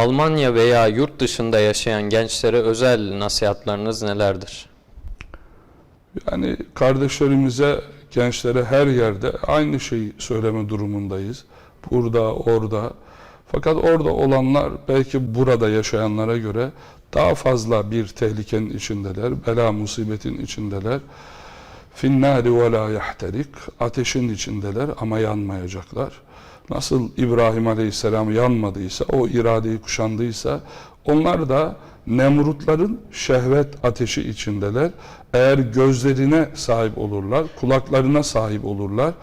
Almanya veya yurt dışında yaşayan gençlere özel nasihatlarınız nelerdir? Yani kardeşlerimize, gençlere her yerde aynı şeyi söyleme durumundayız. Burada, orada. Fakat orada olanlar belki burada yaşayanlara göre daha fazla bir tehlikenin içindeler, bela musibetin içindeler. Finnâri ve lâ yahterik. Ateşin içindeler ama yanmayacaklar. Nasıl İbrahim Aleyhisselam yanmadıysa, o iradeyi kuşandıysa, onlar da Nemrutların şehvet ateşi içindeler. Eğer gözlerine sahip olurlar, kulaklarına sahip olurlar,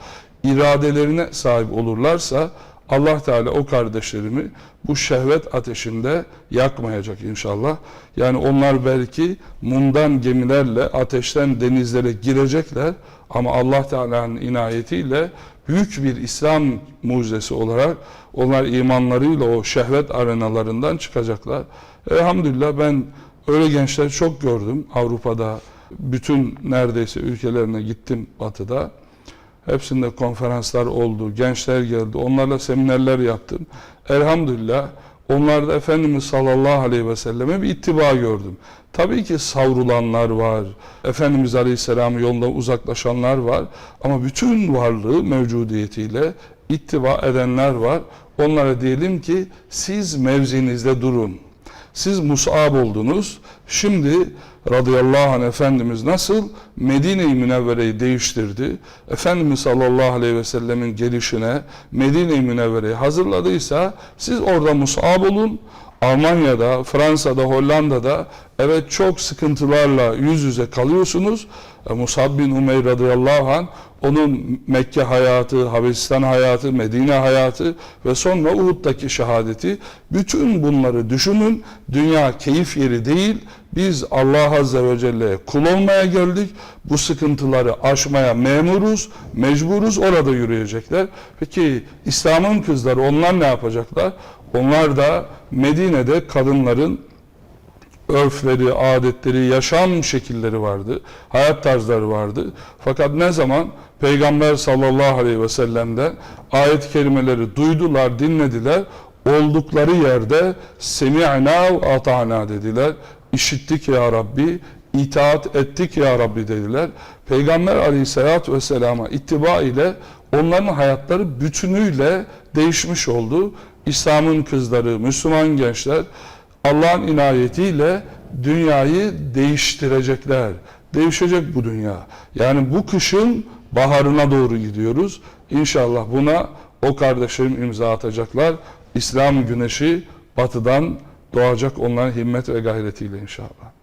iradelerine sahip olurlarsa Allah Teala o kardeşlerimi bu şehvet ateşinde yakmayacak inşallah. Yani onlar belki mundan gemilerle ateşten denizlere girecekler ama Allah Teala'nın inayetiyle büyük bir İslam mucizesi olarak onlar imanlarıyla o şehvet arenalarından çıkacaklar. Elhamdülillah ben öyle gençler çok gördüm Avrupa'da. Bütün neredeyse ülkelerine gittim batıda. Hepsinde konferanslar oldu, gençler geldi, onlarla seminerler yaptım. Elhamdülillah onlarda Efendimiz sallallahu aleyhi ve selleme bir ittiba gördüm. Tabii ki savrulanlar var, Efendimiz aleyhisselam yolunda uzaklaşanlar var ama bütün varlığı mevcudiyetiyle ittiba edenler var. Onlara diyelim ki siz mevzinizde durun. Siz Mus'ab oldunuz. Şimdi radıyallahu anh Efendimiz nasıl Medine-i Münevvere'yi değiştirdi? Efendimiz sallallahu aleyhi ve sellemin gelişine Medine-i Münevvere'yi hazırladıysa siz orada Mus'ab olun. Almanya'da, Fransa'da, Hollanda'da evet çok sıkıntılarla yüz yüze kalıyorsunuz. E, Musab bin Umeyr radıyallahu anh onun Mekke hayatı, Habeşistan hayatı, Medine hayatı ve sonra Uhud'daki şehadeti bütün bunları düşünün. Dünya keyif yeri değil. Biz Allah Azze ve Celle'ye kul olmaya geldik. Bu sıkıntıları aşmaya memuruz, mecburuz. Orada yürüyecekler. Peki İslam'ın kızları onlar ne yapacaklar? Onlar da Medine'de kadınların örfleri, adetleri, yaşam şekilleri vardı, hayat tarzları vardı. Fakat ne zaman Peygamber sallallahu aleyhi ve sellem'den ayet-i kerimeleri duydular, dinlediler, oldukları yerde semi'na ve ata'na dediler. İşittik ya Rabbi, itaat ettik ya Rabbi dediler. Peygamber aleyhissalatü vesselama ittiba ile onların hayatları bütünüyle değişmiş oldu. İslam'ın kızları, Müslüman gençler Allah'ın inayetiyle dünyayı değiştirecekler. Değişecek bu dünya. Yani bu kışın baharına doğru gidiyoruz. İnşallah buna o kardeşlerim imza atacaklar. İslam güneşi batıdan doğacak onların himmet ve gayretiyle inşallah.